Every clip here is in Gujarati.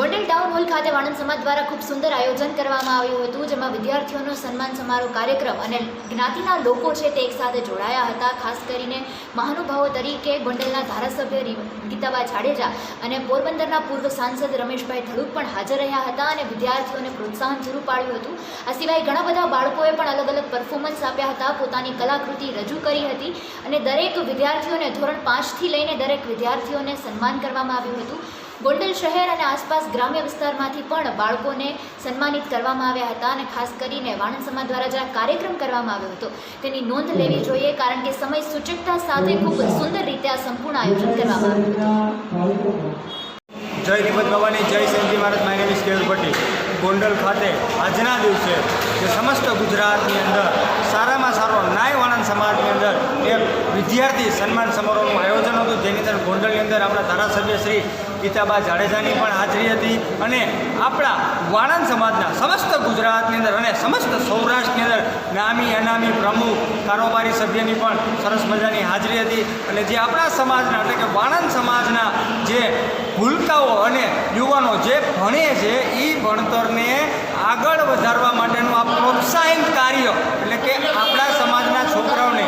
ગોંડલ ટાઉન હોલ ખાતે વાણંદ સમાજ દ્વારા ખૂબ સુંદર આયોજન કરવામાં આવ્યું હતું, જેમાં વિદ્યાર્થીઓનો સન્માન સમારોહ કાર્યક્રમ અને જ્ઞાતિના લોકો છે તે એકસાથે જોડાયા હતા. ખાસ કરીને મહાનુભાવો તરીકે ગોંડલના ધારાસભ્ય ગીતાબા જાડેજા અને પોરબંદરના પૂર્વ સાંસદ રમેશભાઈ ધડુક પણ હાજર રહ્યા હતા અને વિદ્યાર્થીઓને પ્રોત્સાહન પૂરું પાડ્યું હતું. આ સિવાય ઘણા બધા બાળકોએ પણ અલગ અલગ પરફોર્મન્સ આપ્યા હતા. પોતાની કલાકૃતિ રજૂ કરી હતી અને દરેક વિદ્યાર્થીઓને ધોરણ પાંચથી લઈને દરેક વિદ્યાર્થીઓને સન્માન કરવામાં આવ્યું હતું. ગોંડલ શહેર અને આસપાસ ગ્રામ્ય વિસ્તારમાંથી પણ બાળકોને સન્માનિત કરવામાં આવ્યા હતા અને ખાસ કરીને વાણંદ સમાજ દ્વારા જ્યાં કાર્યક્રમ કરવામાં આવ્યો હતો, તેની નોંધ લેવી જોઈએ કારણ કે સમય સૂચકતા સાથે ખૂબ સુંદર રીતે આ સંપૂર્ણ આયોજન કરવામાં આવ્યું હતું. જય રિમત ભવાની, જય સંજી ભારત માય નેમ કેયુર ભટ્ટી. ગોંડલ ખાતે આજના દિવસે જે સમસ્ત ગુજરાતની અંદર સારામાં સારો નાય વાણંદ સમાજની અંદર એક વિદ્યાર્થી સન્માન સમારોહનું આયોજન હતું. જેની અંદર ગોંડલની અંદર આપણા ધારાસભ્ય શ્રી ગીતાબા જાડેજાની પણ હાજરી હતી અને આપણા વાણંદ સમાજના સમસ્ત ગુજરાતની અંદર અને સમસ્ત સૌરાષ્ટ્રની અંદર નામી, અનામી, પ્રમુખ, કારોબારી સભ્યની પણ સરસ મજાની હાજરી હતી. અને જે આપણા સમાજના એટલે કે વાણંદ સમાજના જે ભૂલકાઓ અને યુવાનો જે ભણે છે એ ભણતરને આગળ વધારવા માટેનું આ પ્રોત્સાહન કાર્ય એટલે કે આપણા સમાજના છોકરાઓને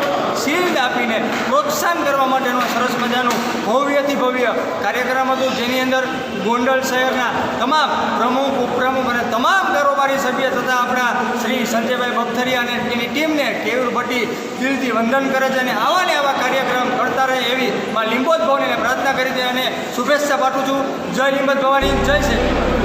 શિલ્ડ પ્રોત્સાહન કરવા માટેનું સરસ મજાનું ભવ્યથી ભવ્ય કાર્યક્રમ હતું. જેની અંદર ગોંડલ શહેરના તમામ પ્રમુખ, ઉપપ્રમુખ અને તમામ કારોબારી સભ્ય તથા આપણા શ્રી સંજયભાઈ બગથરિયા અને તેની ટીમને કેયુર ભટ્ટી દિલથી વંદન કરે છે અને આવા ને આવા કાર્યક્રમ કરતા રહે એવી માં લીંબોદ ભવનીને પ્રાર્થના કરી છે અને શુભેચ્છા પાઠવું છું. જય લીંબોદ ભવાની, જય શ્રી